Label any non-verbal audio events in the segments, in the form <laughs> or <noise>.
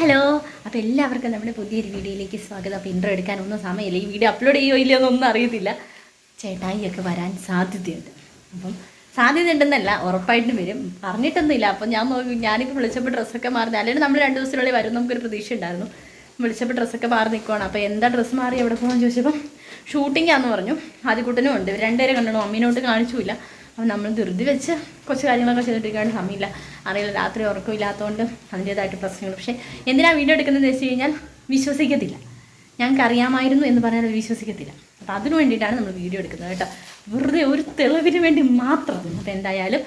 Hello. അപ്പോൾ എല്ലാവർക്കും നമ്മുടെ പുതിയൊരു വീഡിയോയിലേക്ക് സ്വാഗതം. അപ്പോൾ ഇൻട്രോ എടുക്കാനൊന്നും സമയമില്ല. ഈ വീഡിയോ അപ്ലോഡ് ചെയ്യോ ഇല്ലയോ എന്നൊന്നും അറിയത്തില്ല. ചേട്ടായിയൊക്കെ വരാൻ സാധ്യതയുണ്ട്. അപ്പം സാധ്യതയുണ്ടെന്നല്ല ഉറപ്പായിട്ടും വരും. പറഞ്ഞിട്ടൊന്നുമില്ല. അപ്പം ഞാൻ നോക്കി ഞാനിപ്പോൾ വിളിച്ചപ്പോൾ ഡ്രസ്സൊക്കെ മാറി അല്ലെങ്കിൽ നമ്മൾ രണ്ട് ദിവസത്തിനുള്ളിൽ വരും. നമുക്കൊരു പ്രതീക്ഷ ഉണ്ടായിരുന്നു. വിളിച്ചപ്പോൾ ഡ്രസ്സൊക്കെ മാറി നിൽക്കുവാണ് അപ്പോൾ എന്താ ഡ്രസ്സ് മാറി എവിടെ പോകാമെന്ന് ചോദിച്ചപ്പം ഷൂട്ടിംഗാന്ന് പറഞ്ഞു. ആദ്യക്കൂട്ടനും ഉണ്ട്. രണ്ടുപേരെ കണ്ടു അമ്മീനോട്ട് കാണിച്ചില്ല അപ്പം നമ്മൾ ധൃതി വെച്ച് കുറച്ച് കാര്യങ്ങളൊക്കെ ചെയ്തിട്ടിരിക്കാണ്ട് സമയമില്ല. അറിയില്ല രാത്രി ഉറക്കമില്ലാത്തതുകൊണ്ട് അതിന്റേതായിട്ട് പ്രശ്നങ്ങൾ. പക്ഷേ എന്തിനാണ് വീഡിയോ എടുക്കുന്നതെന്ന് വെച്ച് കഴിഞ്ഞാൽ വിശ്വസിക്കത്തില്ല. ഞങ്ങൾക്ക് അറിയാമായിരുന്നു എന്ന് പറഞ്ഞാൽ അത് വിശ്വസിക്കത്തില്ല. അപ്പോൾ അതിനു വേണ്ടിയിട്ടാണ് നമ്മൾ വീഡിയോ എടുക്കുന്നത് കേട്ടോ. വെറുതെ ഒരു തെളിവിന് വേണ്ടി മാത്രം അപ്പോൾ എന്തായാലും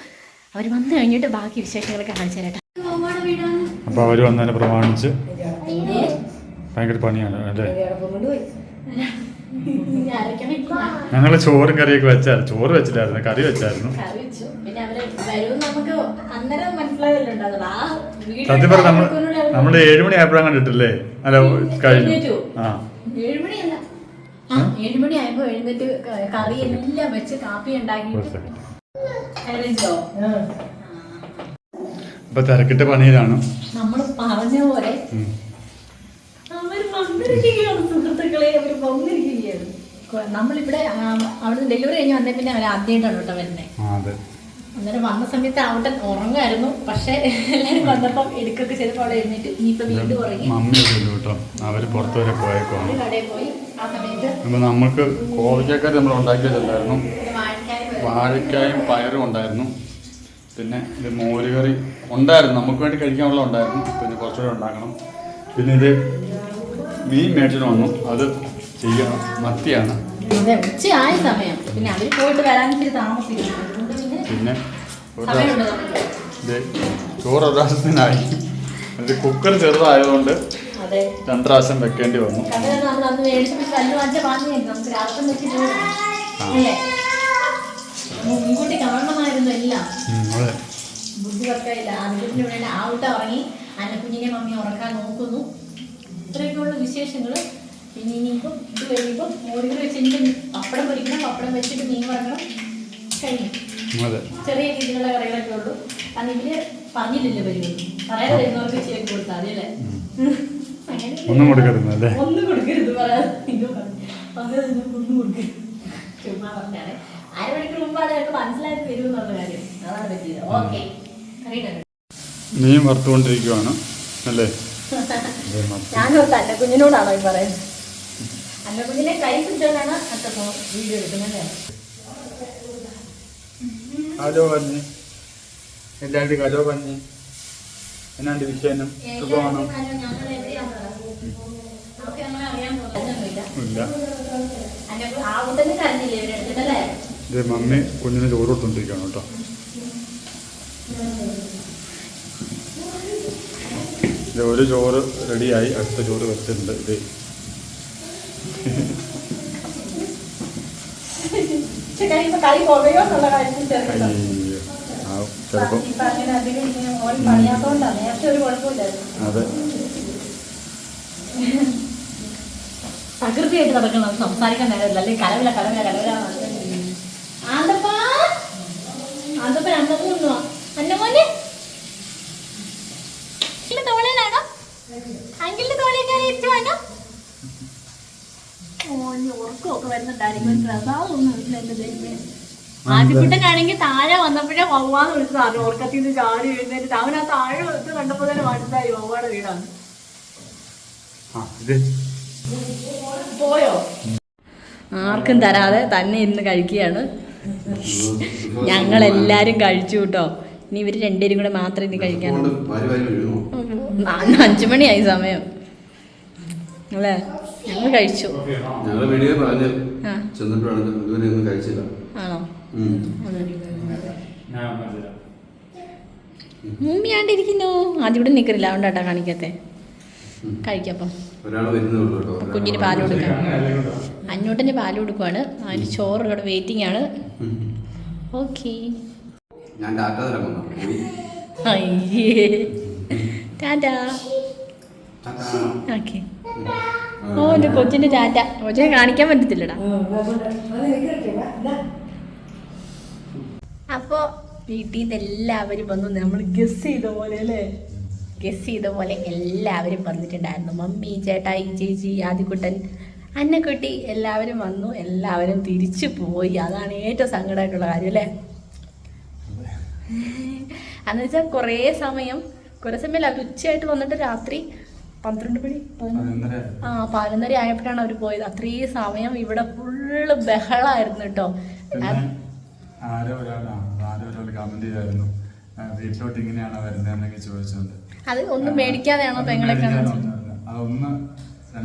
അവർ വന്നു കഴിഞ്ഞിട്ട് ബാക്കി വിശേഷങ്ങളൊക്കെ കാണിച്ചു തരാം അപ്പൊ അപ്പോൾ അവർ വന്നതിനെ പ്രമാണിച്ച് ഭയങ്കര പണിയാണ് അല്ലേ? ഞങ്ങൾ ചോറും കറിയൊക്കെ വെച്ചായിരുന്നു ചോറ് വെച്ചിട്ടായിരുന്നു കറി വെച്ചായിരുന്നു. കറി വെച്ചു. പിന്നെ അവർ വരും നമുക്ക് അന്നേരം മനസ്സിലായല്ലോ ആ സത്യം പറഞ്ഞ നമ്മൾ നമ്മൾ ഏഴുമണി ആയപ്പോഴാണ് കണ്ടിട്ടില്ലേ? അല്ല കഴിഞ്ഞു. ആ. ഏഴുമണി ആയപ്പോ എഴുന്നേറ്റ് കറി എല്ലാം വെച്ച് കാപ്പി ഒരു ഉണ്ടാക്കിയിട്ട് സെക്കൻഡ് കഴിച്ചോ അപ്പൊ തിരക്കിട്ട് പണിയിലാണ്. നമ്മൾ പറഞ്ഞ പോലെ വന്നിരിക്കുകയാണ് സുഹൃത്തുക്കളെ അവർ വന്നിരിക്കുകയാണ്. നമ്മളിവിടെ അവിടുന്ന് ഡെലിവറി കഴിഞ്ഞ് വന്നേ പിന്നെ അവർ ആദ്യമായിട്ടാണ് കേട്ടോ വരുന്നത് അന്നേരം വന്ന സമയത്ത് അവിടെ ഉറങ്ങായിരുന്നു. പക്ഷെ എല്ലാരും വന്നപ്പം എടുക്കൊക്കെ ചെയ്തപ്പോൾ അവിടെ എഴുന്നേറ്റ് ഇനിയിപ്പോ വീണ്ടും ഉറങ്ങി. അവർ പുറത്തു വരെ പോയേക്കോണം. നമ്മൾക്ക് അപ്പൊ കോവയ്ക്കക്കറി നമ്മൾ പോയി. വാഴക്കായും പയറും ഉണ്ടായിരുന്നു. പിന്നെ ഇത് മോരുകറി ഉണ്ടായിരുന്നു. നമുക്ക് വേണ്ടി കഴിക്കാനുള്ള ഉണ്ടായിരുന്നു. പിന്നെ കുറച്ചുകൂടെ ഉണ്ടാക്കണം. പിന്നെ ഇത് മീൻ മേടിച്ചിട്ട് വന്നു. അത് ചെയ്യണം. മത്തിയാണ്. ഉച്ചയായ സമയം. പിന്നെ പോയിട്ട് വരാൻ ഇച്ചിരി താമസിക്കും പിന്നെ ചോറ് ഒരാശത്തിനായി അത് കുക്കർ ചെറുതായതുകൊണ്ട് അതെ. രണ്ട് വെക്കേണ്ടി വന്നു. മുൻകൂട്ടി കാണണമായിരുന്നു എല്ലാം. ബുദ്ധി വർക്കായില്ല ആദ്യത്തിന് ഇവിടെ ആവട്ടെ ഉറങ്ങി. അന്നക്കുഞ്ഞിനെ മമ്മി ഉറക്കാൻ നോക്കുന്നു. ഇത്രയൊക്കെയുള്ള വിശേഷങ്ങൾ പിന്നെ ഇനിയിപ്പം ഇത് കഴിയുമ്പോൾ മോരുകൾ വെച്ച് എനിക്ക് പപ്പടം പൊരിക്കണം. പപ്പടം വെച്ചിട്ട് മീൻ വറക്കണം. കഴിഞ്ഞു. ചെറിയ രീതിയിലുള്ള കറികളൊക്കെ ഉള്ളൂ. അന്ന് ഇവർ പറഞ്ഞില്ലല്ലോ പരിപാടി. പറയാതെ വരുന്നവർക്ക് ചെയ്യാൻ കൊടുത്താൽ മതി അല്ലേ? ഒന്നും കൊടുക്കരുത് ഒന്നും കൊടുക്കരുത് പറയാതെ. ഒന്നും കൊടുക്കരുത്. ചുമ്മാ പറഞ്ഞാണ്. അരമണിക്കൂർ മുമ്പാണ് ഞങ്ങൾക്ക് മനസ്സിലാക്കി വരും എന്നുള്ള കാര്യം. അതാണ് പറ്റിയത്. ഓക്കെ. അറിയണല്ലോ മീൻ വറുത്തുകൊണ്ടിരിക്കുവാണ്. അല്ലേ. <laughs> ഞാനോർത്ത് ഈ പറയുന്നത്? കൈ പിടിച്ചോണ്ടാണ് വീഡിയോ എടുക്കുന്നത്. ഹലോ പറഞ്ഞ്. എല്ലാവരും ഹലോ പറഞ്ഞ്. എന്നാണ്ട് വിഷയം സുഖമാണോ? ഇല്ല. മമ്മി കുഞ്ഞിന് ചോറ് കൊടുത്തോണ്ടിരിക്കുകയാണ് കേട്ടോ. ഒരു ചോറ് റെഡിയായി അടുത്ത ചോറ് വെച്ചിട്ടുണ്ട്. ഇത് ചിലപ്പം അതെ. നടക്കണം സംസാരിക്കാൻ നേരമില്ല. അല്ലെങ്കിൽ കലവില കലവില കലവില. ആന്തപ്പ. ആന്തപ്പ അന്നപ്പോ ഒന്നുവാ അന്നമോനെ. വരുന്നുണ്ടായിരിക്കും പ്രസാദമൊന്നും ഇല്ല എന്റെ ദൈവമേ. ആദ്യക്കുട്ടനാണെങ്കിൽ താഴെ വന്നപ്പോഴേ വവ്വാന്ന് വിളിച്ചതാണ് ഓർക്കത്തിൽ നിന്ന് ചാടി എഴുന്നേറ്റ് അവൻ ആ താഴെ വന്ന് കണ്ടപ്പോ തന്നെ മനസ്സിലായി വവ്വാടെ വീടാണ്. ഇത്? പോയോ? ആർക്കും തരാതെ തന്നെ ഇരുന്ന് കഴിക്കുകയാണ്. ഞങ്ങളെല്ലാരും കഴിച്ചു കേട്ടോ. ഇനി ഇവർ രണ്ടുപേരും കൂടെ മാത്രം ഇനി അന്ന് അഞ്ചു മണിയായി സമയം. അല്ലേ? ഞങ്ങൾ കഴിച്ചു. ഞങ്ങൾ വീഡിയോ പറഞ്ഞു ആ. ചെന്നപ്പോഴാണ് ഇതുവരെ ഒന്നും കഴിച്ചില്ല. ആണോ? ആദ്യം ഇവിടെ നിൽക്കറില്ല അതുകൊണ്ടാട്ടാ കാണിക്കത്തെ. കഴിക്കപ്പം. കുഞ്ഞിന് പാൽ കൊടുക്കാം. അഞ്ഞൂട്ടിന് പാൽ കൊടുക്കുവാണ്. അതിന് ചോറ് ഇവിടെ വെയിറ്റിംഗ് ആണ് ഓക്കെ. അയ്യേ. ടാറ്റാ. ടാറ്റാ. ഓക്കെ. ഓ എന്റെ കൊച്ചിന്റെ ചാറ്റ. കൊച്ചിനെ കാണിക്കാൻ പറ്റത്തില്ലടാ. അപ്പോ വീട്ടിൽ നിന്ന് എല്ലാവരും വന്നു. നമ്മൾ ഗസ് ചെയ്ത പോലെ അല്ലേ? ഗസ് ചെയ്ത പോലെ എല്ലാവരും വന്നിട്ടുണ്ടായിരുന്നു. മമ്മി ചേട്ടായി ചേച്ചി ആദിക്കുട്ടൻ അന്നക്കുട്ടി എല്ലാവരും വന്നു. എല്ലാവരും തിരിച്ചു പോയി. അതാണ് ഏറ്റവും സങ്കടമായിട്ടുള്ള കാര്യം അല്ലേ? എന്നുവെച്ചാൽ കുറേ സമയം കുറേ സമയം അത് ഉച്ചയായിട്ട് വന്നിട്ട് രാത്രി പന്ത്രണ്ട് മണി? ആ പതിനൊന്നര ആയപ്പോഴാണ് അവർ പോയത്. അത്രയും സമയം ഇവിടെ ഫുള്ള് ബഹളായിരുന്നു കേട്ടോ ആരോ ഒരാൾ ആരോ ഒരാൾ കമന്റ് ചെയ്തായിരുന്നു. വീട്ടിലോട്ട് ഇങ്ങനെയാണോ വരുന്നതെന്നൊക്കെ ചോദിച്ചുണ്ട്. അത് ഒന്നും മേടിക്കാതെയാണോ പെങ്ങളെ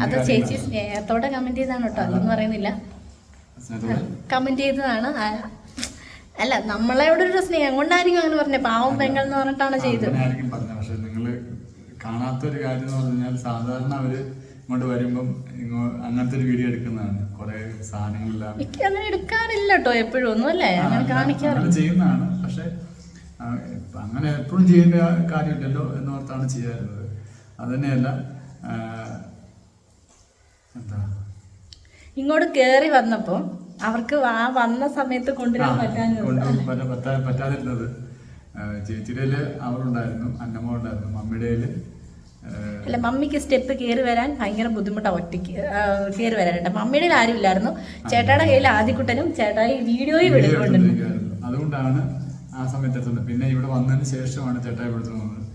അത് ചേച്ചി സ്നേഹത്തോടെ കമന്റ് ചെയ്താണ് കേട്ടോ അതൊന്നും പറയുന്നില്ല? കമന്റ് ചെയ്തതാണ്. അല്ല നമ്മളോട് ഒരു സ്നേഹം കൊണ്ടായിരിക്കും അങ്ങനെ പറഞ്ഞത് പാവം പെങ്ങൾ എന്ന് പറഞ്ഞിട്ടാണ് ചെയ്തത് അങ്ങനെയായിരിക്കും പറഞ്ഞത് പക്ഷെ നിങ്ങൾ കാണാത്തൊരു കാര്യം എന്ന് പറഞ്ഞാൽ സാധാരണ അവർ ഇങ്ങോട്ട് വരുമ്പം ഇങ്ങോ അങ്ങനത്തെ ഒരു വീഡിയോ എടുക്കുന്നതാണ്. കുറെ സാധനങ്ങളെല്ലാം എനിക്ക് അങ്ങനെ എടുക്കാറില്ല കേട്ടോ എപ്പോഴും ഒന്നും അല്ലേ? അങ്ങനെ കാണിക്കാറില്ല. ചെയ്യുന്നതാണ്. പക്ഷെ അങ്ങനെ എപ്പോഴും ചെയ്യേണ്ട കാര്യമില്ലല്ലോ എന്നോർത്താണ് ചെയ്യാറുള്ളത്. അത് തന്നെയല്ല എന്താ? ഇങ്ങോട്ട് കേറി വന്നപ്പോ അവർക്ക് ആ വന്ന സമയത്ത് കൊണ്ടുവരാൻ പറ്റാൻ പറ്റാതിരുന്നത്. ചേച്ചിയുടെ അവളുണ്ടായിരുന്നു അന്നമ്മ ഉണ്ടായിരുന്നു മമ്മിയുടെ അല്ല മമ്മിക്ക് സ്റ്റെപ്പ് കയറി വരാൻ ഭയങ്കര ബുദ്ധിമുട്ടാണ് ഒറ്റയ്ക്ക് കയറി വരാനുണ്ട് മമ്മിയുടെ ആരും ഇല്ലായിരുന്നു ചേട്ടായുടെ കയ്യിൽ ആദ്യക്കുട്ടനും ചേട്ടായി വീഡിയോയും എടുക്കൊണ്ടിരുന്നു അതുകൊണ്ടാണ് ആ സമയത്ത് എത്തുന്നത്. പിന്നെ ഇവിടെ വന്നതിന് ശേഷമാണ് ചേട്ടായി ഇവിടെ വന്നത്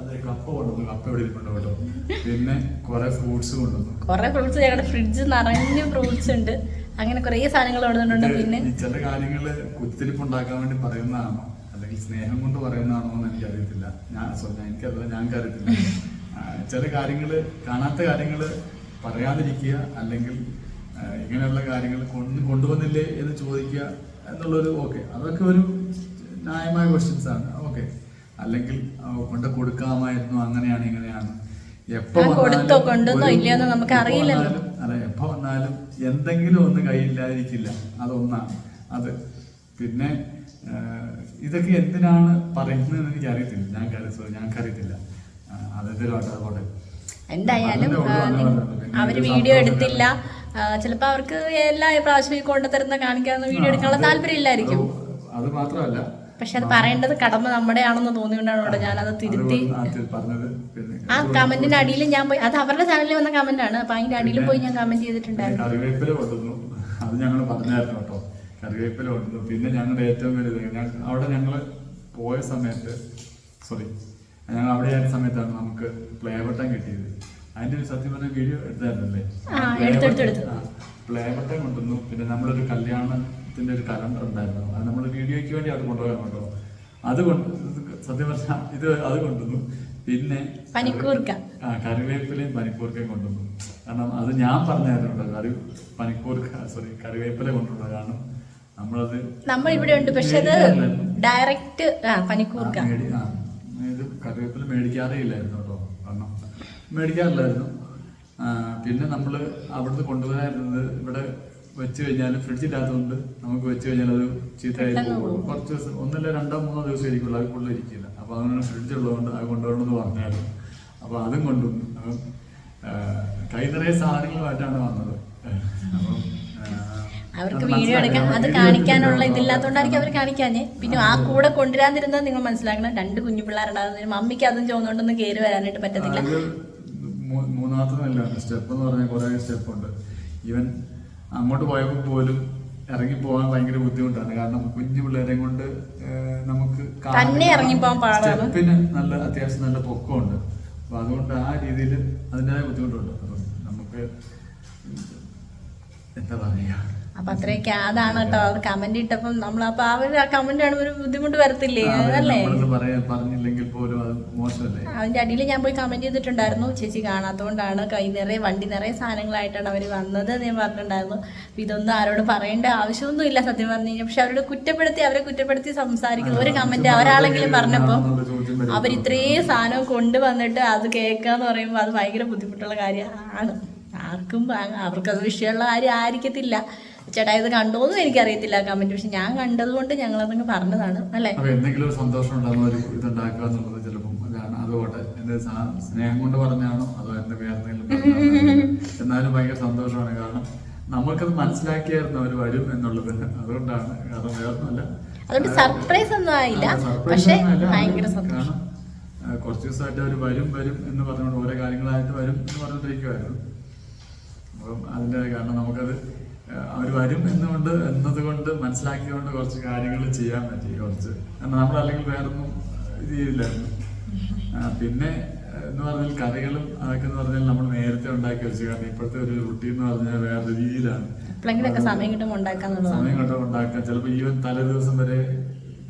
അതെ കപ്പ കൊണ്ടുവന്നു. കപ്പ ഇവിടെ കേട്ടോ? പിന്നെ കുറെ ഫ്രൂട്ട്സ് കൊണ്ടുവന്നു. കുറെ ഫ്രൂട്ട്സ് ഞങ്ങളുടെ ഫ്രിഡ്ജ് നിറഞ്ഞ ഫ്രൂട്ട്സ് ഉണ്ട്. അങ്ങനെ കുറേ സാധനങ്ങൾ കൊണ്ടുവന്നിട്ടുണ്ട് പിന്നെ. ചില കാര്യങ്ങൾ കുത്തിരിപ്പ് ഉണ്ടാക്കാൻ വേണ്ടി പറയുന്നതാണോ? അല്ലെങ്കിൽ സ്നേഹം കൊണ്ട് പറയുന്നതാണോ എന്ന് എനിക്ക് അറിയത്തില്ല ഞാൻ സ്വന്തം എനിക്ക് എനിക്കറിയില്ല ഞാൻ അറിയത്തില്ല ചില കാര്യങ്ങൾ കാണാത്ത കാര്യങ്ങൾ പറയാതിരിക്കുക അല്ലെങ്കിൽ ഇങ്ങനെയുള്ള കാര്യങ്ങൾ കൊണ്ട് കൊണ്ടുവന്നില്ലേ എന്ന് ചോദിക്കുക എന്നുള്ളൊരു ഓക്കെ അതൊക്കെ ഒരു ന്യായമായ ക്വസ്റ്റ്യൻസ് ആണ്. ഓക്കെ അല്ലെങ്കിൽ കൊണ്ട് കൊടുക്കാമായിരുന്നു അങ്ങനെയാണ് ഇങ്ങനെയാണ്. എപ്പോ വന്നാലും അല്ല എപ്പോ വന്നാലും എന്തെങ്കിലും ഒന്ന് കയ്യില്ലാതിരിക്കില്ല അതൊന്നാണ്. അത് പിന്നെ ഇതൊക്കെ എന്തിനാണ് പറയുന്നതെന്ന് എനിക്ക് അറിയത്തില്ല ഞാൻ ഞങ്ങൾക്ക് അറിയത്തില്ല അതെന്തെങ്കിലും എന്തായാലും അവർ വീഡിയോ എടുത്തില്ല. ചിലപ്പോ അവർക്ക് എല്ലാ പ്രാവശ്യവും കൊണ്ടുതരുന്ന കാണിക്കാൻ വീഡിയോ എടുക്കാനുള്ള താല്പര്യം ഇല്ലായിരിക്കും അത് മാത്രമല്ല. പക്ഷെ അത് പറയേണ്ടത് കടമ നമ്മുടെ ആണെന്ന് തോന്നിയോണ്ടാണ് ഇവിടെ ഞാനത് തിരുത്തി. ആ കമന്റിന്റെ അടിയിൽ ഞാൻ പോയി. അത് അവരുടെ ചാനലിൽ വന്ന കമന്റ് ആണ് അപ്പൊ അതിന്റെ അടിയിൽ പോയി ഞാൻ കമന്റ് ചെയ്തിട്ടുണ്ടായിരുന്നു. അത് ഞങ്ങൾ പറഞ്ഞായിരുന്നു കറിവേപ്പില പിന്നെ ഞങ്ങളുടെ ഏറ്റവും വലുത് അവിടെ ഞങ്ങൾ പോയ സമയത്ത് സോറി ഞങ്ങൾ അവിടെ ആയ സമയത്താണ് നമുക്ക് പ്ലേ ബട്ടൺ കിട്ടിയത്. അതിന്റെ ഒരു സത്യം പറഞ്ഞ വീഡിയോ എടുത്തായിരുന്നല്ലേ. പ്ലേ ബട്ടൺ കൊണ്ടുവന്നു. പിന്നെ നമ്മളൊരു കല്യാണത്തിന്റെ ഒരു കലണ്ടർ ഉണ്ടായിരുന്നു. അത് നമ്മൾ വീഡിയോയ്ക്ക് വേണ്ടി അത് കൊണ്ടുപോകാൻ കേട്ടോ അത് കൊണ്ട് സത്യം പറഞ്ഞാൽ ഇത് അത് കൊണ്ടുവന്നു. പിന്നെ പനിക്കൂർക്ക. ആ കറിവേപ്പിലയും പനിക്കൂർക്കയും കൊണ്ടുവന്നു. കാരണം അത് ഞാൻ പറഞ്ഞായിരുന്നു കറി പനിക്കൂർക്ക സോറി കറിവേപ്പില കൊണ്ടുവന്നു കാരണം നമ്മളത് നമ്മൾ ഇവിടെ ഉണ്ട് പക്ഷെ അത്. ഡയറക്റ്റ് പനിക്കൂർക്ക. ഇത് കറിവേപ്പില മേടിക്കാറേ ഇല്ലായിരുന്നു കേട്ടോ കാരണം മേടിക്കാറില്ലായിരുന്നു. പിന്നെ നമ്മൾ അവിടുന്ന് കൊണ്ടുവരായിരുന്നത് ഇവിടെ വെച്ച് കഴിഞ്ഞാൽ ഫ്രിഡ്ജില്ലാത്തതുകൊണ്ട് നമുക്ക് വെച്ച് കഴിഞ്ഞാൽ അത് ചീത്തയായി പോകും. കുറച്ച് ദിവസം ഒന്നല്ല രണ്ടോ മൂന്നോ ദിവസം ഇരിക്കുള്ളൂ അത് കൂടുതൽ ഇരിക്കില്ല. അപ്പോൾ അങ്ങനെ ഫ്രിഡ്ജ് ഉള്ളതുകൊണ്ട് അത് കൊണ്ടുവരണമെന്ന് പറഞ്ഞായിരുന്നു. അപ്പോൾ അതും കൊണ്ടുവന്നു. അപ്പം കൈ നിറയെ സാധനങ്ങളുമായിട്ടാണ് വന്നത്. അപ്പം അവർക്ക് വീഡിയോ എടുക്കാൻ അത് കാണിക്കാനുള്ള ഇതില്ലാത്തോണ്ടായിരിക്കും അവർ കാണിക്കാഞ്ഞേ. പിന്നെ ആ കൂടെ കൊണ്ടുവരാതിരുന്നത് നിങ്ങൾ മനസ്സിലാക്കണം. രണ്ട് കുഞ്ഞു പിള്ളേരുണ്ടാകുന്നതിന് മമ്മിക്ക് അതും ചോന്നുകൊണ്ടൊന്നും കയറി വരാനായിട്ട് പറ്റത്തില്ല. മൂന്നാമത്തല്ല സ്റ്റെപ്പ് എന്ന് പറഞ്ഞാൽ കുറേ സ്റ്റെപ്പ് ഉണ്ട്. ഈവൻ അങ്ങോട്ട് പോയപ്പോൾ പോലും ഇറങ്ങി പോകാൻ ഭയങ്കര ബുദ്ധിമുട്ടാണ്. കാരണം കുഞ്ഞു പിള്ളേരെ കൊണ്ട് നമുക്ക്. സ്റ്റെപ്പിന് നല്ല അത്യാവശ്യം നല്ല പൊക്കമുണ്ട്. അപ്പൊ അതുകൊണ്ട് ആ രീതിയിൽ അതിന്റെതായ ബുദ്ധിമുട്ടുണ്ട്. അപ്പം നമുക്ക് എന്താ പറയുക അപ്പൊ അത്രയൊക്കെ അതാണ് കേട്ടോ. അവർ കമന്റ് ഇട്ടപ്പം നമ്മൾ അപ്പൊ അവർ ആ കമന്റ് കാണുമ്പോൾ ഒരു ബുദ്ധിമുട്ട് വരത്തില്ലേ? നമ്മളത് പറഞ്ഞില്ലെങ്കിൽ പോലും അത് മോശമല്ലേ? അതിന്റെ അടിയിൽ ഞാൻ പോയി കമന്റ് ചെയ്തിട്ടുണ്ടായിരുന്നു. ചേച്ചി കാണാത്തതുകൊണ്ടാണ് കൈ നിറയെ വണ്ടി നിറയെ സാധനങ്ങളായിട്ടാണ് അവർ വന്നത് എന്ന് ഞാൻ പറഞ്ഞിട്ടുണ്ടായിരുന്നു. അപ്പൊ ഇതൊന്നും ആരോട് പറയേണ്ട ആവശ്യമൊന്നും ഇല്ല സത്യം പറഞ്ഞു കഴിഞ്ഞാൽ പക്ഷെ അവരോട് കുറ്റപ്പെടുത്തി അവരെ കുറ്റപ്പെടുത്തി സംസാരിക്കുന്നു ഒരു കമന്റ് ഒരാളെങ്കിലും പറഞ്ഞപ്പോൾ അവർ ഇത്രയും സാധനം കൊണ്ടുവന്നിട്ട് അത് കേൾക്കാന്ന് പറയുമ്പോൾ അത് ഭയങ്കര ബുദ്ധിമുട്ടുള്ള കാര്യമാണ് ആർക്കും അവർക്കത് വിഷയമുള്ള കാര്യം ആയിരിക്കത്തില്ല. ചേട്ടാ ഇത് കണ്ടോന്നും എനിക്കറിയത്തില്ല കമന്റ് പക്ഷെ ഞാൻ കണ്ടതുകൊണ്ട് ഞങ്ങളതങ്ങ് പറഞ്ഞതാണ് അല്ലേ? എന്തെങ്കിലും ഒരു സന്തോഷം ഉണ്ടാകുന്ന ഒരു ഇതുണ്ടാക്കുക എന്നുള്ളത് ചിലപ്പം അതുകൊണ്ട് എന്റെ സ്നേഹം കൊണ്ട് പറഞ്ഞാണോ അതോ എന്റെ വേറെ എന്തെങ്കിലും എന്നാലും ഭയങ്കര സന്തോഷമാണ്. കാരണം നമ്മൾക്കത് മനസ്സിലാക്കിയായിരുന്നു അവർ വരും എന്നുള്ളത്. അതുകൊണ്ടാണ്. കാരണം വേറൊന്നുമല്ല. അതുകൊണ്ട് സർപ്രൈസ് ഒന്നും ആയില്ല. പക്ഷേ ഭയങ്കര സന്തോഷം. കുറച്ച് ദിവസമായിട്ട് അവർ വരും വരും എന്ന് പറഞ്ഞുകൊണ്ട് ഓരോ കാര്യങ്ങളായിട്ട് വരും എന്ന് പറഞ്ഞുകൊണ്ടിരിക്കുമായിരുന്നു അപ്പം അതിന്റെ കാരണം നമുക്കത് അവർ വരും എന്നുകൊണ്ട് എന്നതുകൊണ്ട് മനസ്സിലാക്കിയതുകൊണ്ട് കുറച്ച് കാര്യങ്ങൾ ചെയ്യാൻ പറ്റി കുറച്ച്. കാരണം നമ്മളല്ലെങ്കിൽ വേറൊന്നും ഇത് ചെയ്യില്ലായിരുന്നു പിന്നെ എന്ന് പറഞ്ഞാൽ കറികളും അതൊക്കെ എന്ന് പറഞ്ഞാൽ നമ്മൾ നേരത്തെ ഉണ്ടാക്കി വെച്ചു. കാരണം ഇപ്പോഴത്തെ ഒരു റുട്ടീൻ എന്ന് പറഞ്ഞാൽ വേറെ രീതിയിലാണ്. സമയം കിട്ടുമ്പോൾ സമയം ഉണ്ടാക്കാം. ചിലപ്പോൾ ഈവൻ തലേ ദിവസം വരെ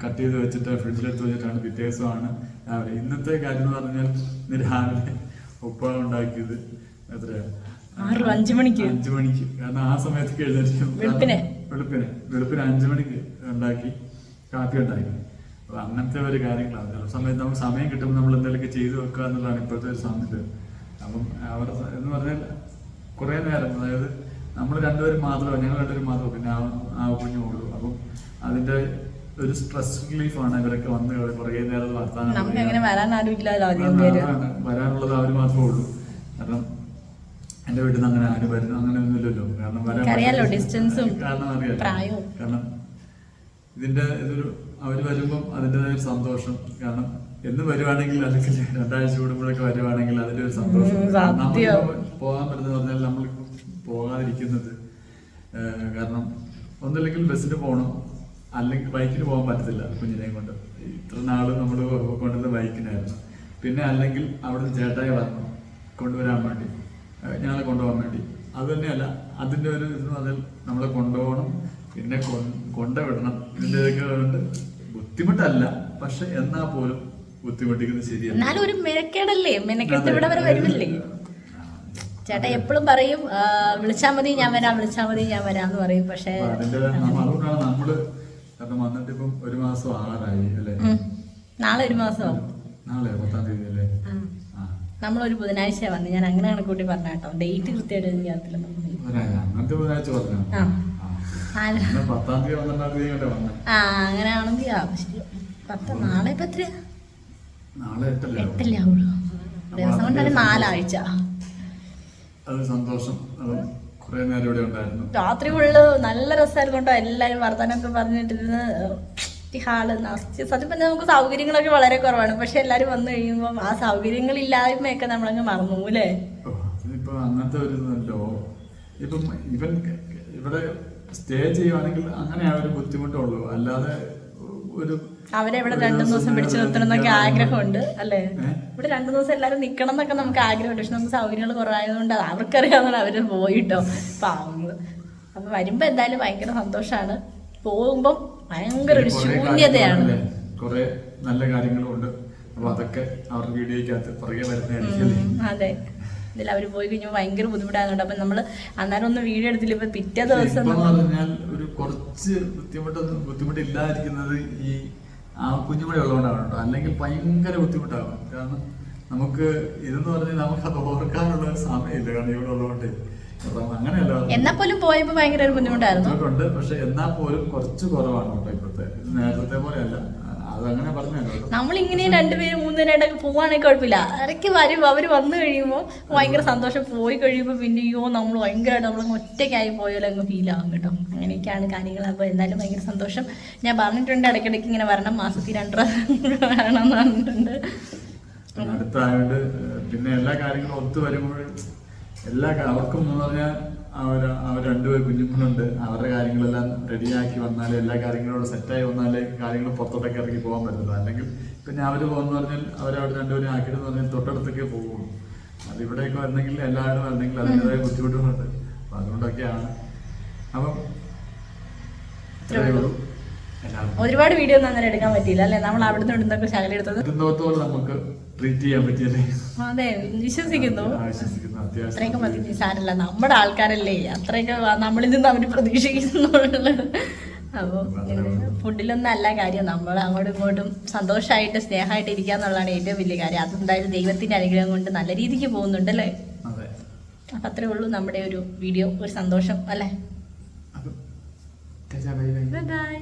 കട്ട് ചെയ്ത് വെച്ചിട്ട് ഫ്രിഡ്ജിലെടുത്ത് വെച്ചിട്ടാണ് പിറ്റേ ദിവസമാണ് രാവിലെ. ഇന്നത്തെ കാര്യം എന്ന് പറഞ്ഞാൽ ഇന്ന് രാവിലെ ഉപ്പാണ് ഉണ്ടാക്കിയത്. എത്രയാ ആറ് അഞ്ച് മണിക്ക്. അഞ്ചു മണിക്ക്. കാരണം ആ സമയത്ത് എഴുന്നേറ്റ് വെളുപ്പിനെ? വെളുപ്പിനെ. വെളുപ്പിന് അഞ്ചു മണിക്ക് ഉണ്ടാക്കി കാപ്പി ഉണ്ടാക്കി. അപ്പൊ അങ്ങനത്തെ ഒരു കാര്യങ്ങളാണ്. ചില സമയത്ത് നമുക്ക് സമയം കിട്ടുമ്പോൾ നമ്മൾ എന്തെങ്കിലുമൊക്കെ ചെയ്തു വെക്കുക എന്നുള്ളതാണ് ഇപ്പോഴത്തെ ഒരു സമയത്ത്. അപ്പം അവർ എന്ന് പറഞ്ഞാൽ കുറേ നേരം അതായത് നമ്മൾ രണ്ടുപേരും മാത്രമേ ഞങ്ങൾ രണ്ടുപേരും മാത്രമേ പിന്നെ ആ കുഞ്ഞു ഉള്ളൂ. അപ്പം അതിന്റെ ഒരു സ്ട്രെസ് റിലീഫാണ് ഇവരൊക്കെ വന്ന് കുറേ നേരം വർത്താനം വരാനുള്ളത് അവർ മാത്രമേ ഉള്ളൂ. കാരണം എന്റെ വീട്ടിൽ നിന്ന് അങ്ങനെ ആരും വരുന്ന അങ്ങനെ ഒന്നുമില്ലല്ലോ കാരണം വരാൻ എനിക്കറിയാലോ, ഡിസ്റ്റൻസും കാരണം അറിയാലോ. പ്രായവും. കാരണം ഇതിന്റെ ഇതൊരു അവർ വരുമ്പം അതിന്റെതായ ഒരു സന്തോഷം. കാരണം എന്ന് വരുവാണെങ്കിൽ അല്ലെങ്കിൽ രണ്ടാഴ്ച കൂടുമ്പോഴൊക്കെ വരുവാണെങ്കിൽ അതിന്റെ ഒരു സന്തോഷം. നമുക്ക് പോകാൻ പറ്റുന്ന പറഞ്ഞാൽ നമ്മൾ പോകാതിരിക്കുന്നത് കാരണം ഒന്നില്ലെങ്കിൽ ബസ്സിന് പോകണം അല്ലെങ്കിൽ ബൈക്കിൽ പോകാൻ പറ്റത്തില്ല കുഞ്ഞിനെയും കൊണ്ട്. ഇത്ര നാൾ നമ്മൾ കൊണ്ടുവന്ന ബൈക്കിനായിരുന്നു. പിന്നെ അല്ലെങ്കിൽ അവിടുന്ന് ചേട്ടായി വന്നു കൊണ്ടുവരാൻ വേണ്ടി. ഞങ്ങളെ കൊണ്ടുപോകാൻ വേണ്ടി. അത് തന്നെയല്ല അതിന്റെ ഒരു ഇത് പറഞ്ഞാൽ നമ്മളെ കൊണ്ടുപോകണം പിന്നെ കൊണ്ടുവിടണം. ഇതിന്റെതൊക്കെ കൊണ്ട് ബുദ്ധിമുട്ടല്ല പക്ഷെ എന്നാ പോലും ബുദ്ധിമുട്ടിക്കുന്നത് ശരിയല്ല. എന്നാലും ഒരു മെനക്കേടല്ലേ? മെനക്കെട്ട് ഇവിടെ വരെ വരുമല്ലേ ചേട്ടാ എപ്പോഴും പറയും വിളിച്ചാൽ മതി ഞാൻ വരാം വിളിച്ചാൽ മതി ഞാൻ വരാന്ന് പറയും. പക്ഷേ അതുകൊണ്ടാണ് നമ്മൾ കാരണം വന്നിട്ട് ഇപ്പം ഒരു മാസം ആറായി അല്ലേ? നാളെ ഒരു മാസം? നാളെ പത്താം തീയതി അല്ലേ? ആ. നമ്മളൊരു ബുധനാഴ്ച വന്ന്. ഞാൻ അങ്ങനെ കണക്കൂട്ടി പറഞ്ഞ കേട്ടോ. ഡേറ്റ് കൃത്യമായിട്ട് ആ. കണ്ടേ അങ്ങനെയാണെങ്കിൽ പത്ത് നാളെ ഇപ്പൊ എത്ര എട്ടല്ലേ ആവുള്ളൂ. ദിവസം കൊണ്ടല്ലേ നാലാഴ്ച. സന്തോഷം. രാത്രി ഫുള്ള് നല്ല രസമായിരുന്നു കേട്ടോ. എല്ലാവരും വർത്തമാനമൊക്കെ പറഞ്ഞിട്ടിരുന്ന്. ഹാൾ നശിച്ച് സത്യം പറഞ്ഞാൽ നമുക്ക് സൗകര്യങ്ങളൊക്കെ വളരെ കുറവാണ്. പക്ഷെ എല്ലാരും വന്നു കഴിയുമ്പോൾ ആ സൗകര്യങ്ങളില്ലായ്മയൊക്കെ നമ്മളങ്ങ് മറന്നു അല്ലേ ഓ, അങ്ങനത്തെ ഒരു ഇതല്ലോ. ഇപ്പം ഇവൻ ഇവിടെ സ്റ്റേ ചെയ്യുവാണെങ്കിൽ അങ്ങനെ ആ ഒരു ബുദ്ധിമുട്ടുള്ളൂ. അല്ലാതെ ഒരു അവരെ ഇവിടെ രണ്ടു ദിവസം പിടിച്ചു നിർത്തണം എന്നൊക്കെ ആഗ്രഹമുണ്ട് അല്ലേ? ഇവിടെ രണ്ടു ദിവസം എല്ലാരും നിൽക്കണം എന്നൊക്കെ നമുക്ക് ആഗ്രഹമുണ്ട്. പക്ഷെ നമുക്ക് സൗകര്യങ്ങൾ കുറവായതുകൊണ്ട് അവർക്കറിയാവുന്ന അവർ പോയിട്ടോ. പാവങ്ങൾ. അപ്പൊ വരുമ്പോ എന്തായാലും ഭയങ്കര സന്തോഷാണ്. പോകുമ്പം ഭയങ്കര ഒരു ശൂന്യതയാണ്. കൊറേ നല്ല കാര്യങ്ങളും ഉണ്ട് അപ്പൊ അതൊക്കെ അവരുടെ വീഡിയോയ്ക്കകത്ത് പുറകെ വരുന്ന അതെ. ഇതിൽ അവർ പോയി കഴിഞ്ഞാൽ ഭയങ്കര ബുദ്ധിമുട്ടായിരുന്നു അപ്പൊ നമ്മൾ അന്നേരം ഒന്നും വീഡിയോ എടുത്തില്ല. ഇപ്പൊ പിറ്റേ ദിവസം ഒരു കുറച്ച് ബുദ്ധിമുട്ടൊന്നും ബുദ്ധിമുട്ടില്ലാതിരിക്കുന്നത് ഈ ആ കുഞ്ഞുകൂടെ ഉള്ളതുകൊണ്ടാണ് കേട്ടോ അല്ലെങ്കിൽ ഭയങ്കര ബുദ്ധിമുട്ടാകും. കാരണം നമുക്ക് ഇതെന്ന് പറഞ്ഞാൽ നമുക്ക് അത് ഓർക്കാനുള്ള സമയമില്ല. കാരണം ഇവിടെ ഉള്ളതുകൊണ്ട്. അങ്ങനെയല്ല. എന്നാ പോലും പോയപ്പോ ഭയങ്കര ഒരു ബുദ്ധിമുട്ടായിരുന്നു. ബുദ്ധിമുട്ടുണ്ട്. പക്ഷെ എന്നാൽ പോലും കുറച്ച് കുറവാണ് കേട്ടോ ഇപ്പോഴത്തെ. നേരത്തെ പോലെയല്ല. അത് അങ്ങനെ പറഞ്ഞല്ലോ കേട്ടോ. നമ്മളിങ്ങനെ രണ്ടുപേരും മൂന്നുപേരായിട്ടൊക്കെ പോവാണെങ്കിൽ കുഴപ്പമില്ല. ഇടയ്ക്ക് വരും. അവർ വന്നു കഴിയുമ്പോൾ ഭയങ്കര സന്തോഷം. പോയി കഴിയുമ്പോൾ പിന്നെ അയ്യോ നമ്മൾ ഭയങ്കരമായിട്ട് നമ്മളങ്ങ് ഒറ്റയ്ക്കായി പോയാലും അങ്ങ് ഫീൽ ആകും കേട്ടോ. അങ്ങനെയൊക്കെയാണ് കാര്യങ്ങൾ. അപ്പോൾ എന്തായാലും ഭയങ്കര സന്തോഷം. ഞാൻ പറഞ്ഞിട്ടുണ്ട് ഇടയ്ക്കിടയ്ക്ക് ഇങ്ങനെ വരണം. മാസത്തിൽ രണ്ട് വരണം എന്ന് പറഞ്ഞിട്ടുണ്ട്. അടുത്തായോണ്ട് പിന്നെ എല്ലാ കാര്യങ്ങളും ഒത്തു വരുമ്പോഴും എല്ലാ അവർക്കും എന്ന് പറഞ്ഞാൽ അവർ അവർ രണ്ടുപേർ കുഞ്ഞുങ്ങളുണ്ട്. അവരുടെ കാര്യങ്ങളെല്ലാം റെഡിയാക്കി വന്നാലേ എല്ലാ കാര്യങ്ങളും സെറ്റായി വന്നാലേ കാര്യങ്ങൾ പുറത്തോട്ടൊക്കെ ഇറങ്ങി പോകാൻ പറ്റുള്ളൂ അല്ലെങ്കിൽ പിന്നെ അവർ പോകുന്ന പറഞ്ഞാൽ അവരവിടെ രണ്ടുപേരും ആക്കിയിട്ട് പറഞ്ഞാൽ തൊട്ടടുത്തൊക്കെ പോകും. അത് ഇവിടെയൊക്കെ വരണമെങ്കിൽ എല്ലാവരും വരണമെങ്കിൽ അതിന്റെതായ ബുദ്ധിമുട്ടുകളുണ്ട്. അപ്പം അതുകൊണ്ടൊക്കെയാണ്. അപ്പം ഇത്രയേ ഉള്ളൂ. ഒരുപാട് വീഡിയോ ഒന്നും അങ്ങനെ എടുക്കാൻ പറ്റിയില്ല അല്ലെ? നമ്മൾ അവിടുന്ന് ഇവിടുന്നൊക്കെ ശകലം എടുത്തത്. നമുക്ക് ട്രീറ്റ് ചെയ്യാൻ പറ്റിയല്ലേ? അതെ വിശ്വസിക്കുന്നു. അത്രയൊക്കെ മതി സാരല്ല നമ്മുടെ ആൾക്കാരല്ലേ? അത്രയൊക്കെ നമ്മളിൽ നിന്ന് അവർ പ്രതീക്ഷിക്കുന്നുള്ളത് അപ്പോൾ ഫുഡിലൊന്നും അല്ല കാര്യം. നമ്മൾ അങ്ങോട്ടും ഇങ്ങോട്ടും സന്തോഷമായിട്ട് സ്നേഹമായിട്ട് ഇരിക്കുക എന്നുള്ളതാണ് ഏറ്റവും വലിയ കാര്യം. അതെന്തായാലും ദൈവത്തിന്റെ അനുഗ്രഹം കൊണ്ട് നല്ല രീതിക്ക് പോകുന്നുണ്ട് അല്ലേ അപ്പം അത്രേ ഉള്ളൂ നമ്മുടെ ഒരു വീഡിയോ ഒരു സന്തോഷം അല്ലേ? Bye bye